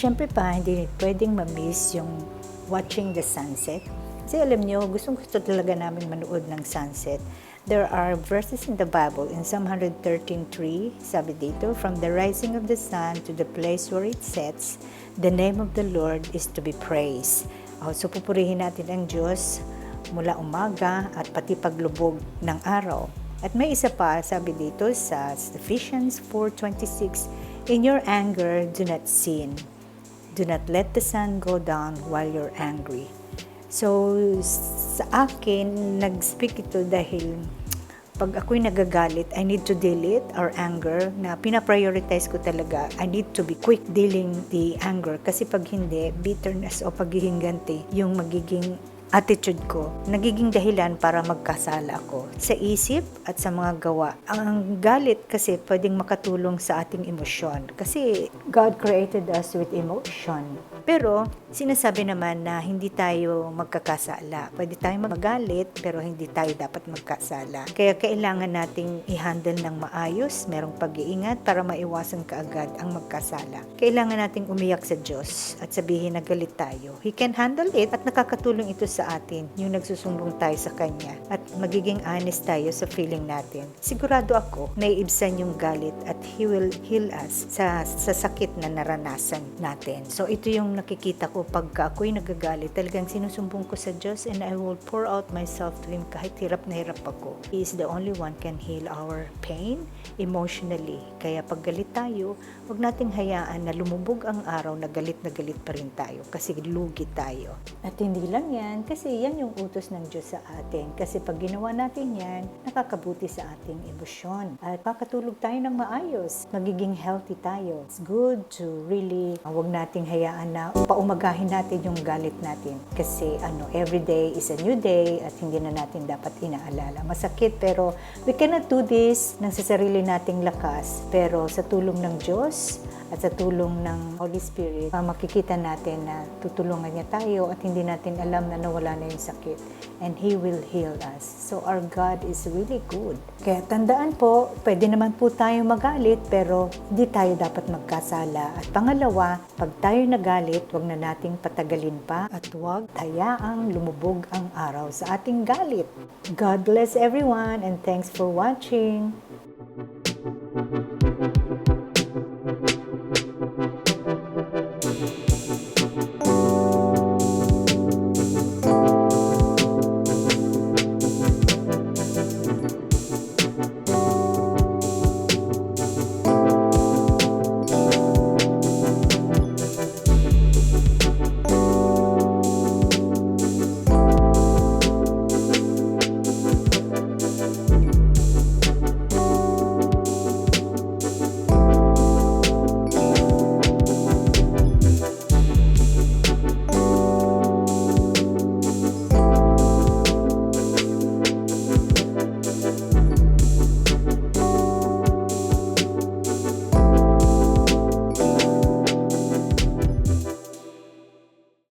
syempre pa, hindi pwedeng ma-miss yung watching the sunset. Kasi alam nyo, gustong gusto talaga namin manood ng sunset. There are verses in the Bible, in Psalm 113.3, sabi dito, From the rising of the sun to the place where it sets, the name of the Lord is to be praised. Oh, so pupurihin natin ang Diyos mula umaga at pati paglubog ng araw. At may isa pa, sabi dito sa Ephesians 4.26, In your anger, do not sin. Do not let the sun go down while you're angry. So, sa akin, nag-speak ito dahil pag ako'y nagagalit, I need to deal it or anger na pinaprioritize ko talaga. I need to be quick dealing the anger kasi pag hindi, bitterness o paghihinganti yung magiging attitude ko, nagiging dahilan para magkasala ako sa isip at sa mga gawa. Ang galit kasi pwedeng makatulong sa ating emosyon kasi God created us with emotion. Pero sinasabi naman na hindi tayo magkakasala. Pwede tayong magalit pero hindi tayo dapat magkasala. Kaya kailangan nating i-handle ng maayos, merong pag-iingat para maiwasan kaagad ang magkasala. Kailangan nating umiyak sa Diyos at sabihin na galit tayo. He can handle it at nakakatulong ito sa atin, yung nagsusumbong tayo sa Kanya at magiging honest tayo sa feeling natin. Sigurado ako, naiibsan yung galit at He will heal us sa, sa sakit na naranasan natin. So ito yung nakikita ko pagka ako'y nagagalit, talagang sinusumbong ko sa Diyos and I will pour out myself to Him kahit hirap na hirap ako. He is the only one can heal our pain emotionally. Kaya pag galit tayo, huwag nating hayaan na lumubog ang araw na galit na galit pa rin tayo kasi lugi tayo. At hindi lang yan, kasi yan yung utos ng Diyos sa atin. Kasi pag ginawa natin yan, nakakabuti sa ating emosyon. At makatulog tayo ng maayos. Magiging healthy tayo. It's good to really, uh, huwag nating hayaan na paumagahin natin yung galit natin. Kasi ano, every day is a new day at hindi na natin dapat inaalala. Masakit pero we cannot do this ng sa sarili nating lakas. Pero sa tulong ng Diyos, at sa tulong ng Holy Spirit, uh, makikita natin na tutulungan niya tayo at hindi natin alam na nawala na yung sakit. And He will heal us. So our God is really good. Kaya tandaan po, pwede naman po tayo magalit pero hindi tayo dapat magkasala. At pangalawa, pag tayo nagalit, wag na nating patagalin pa at wag hayaang lumubog ang araw sa ating galit. God bless everyone and thanks for watching.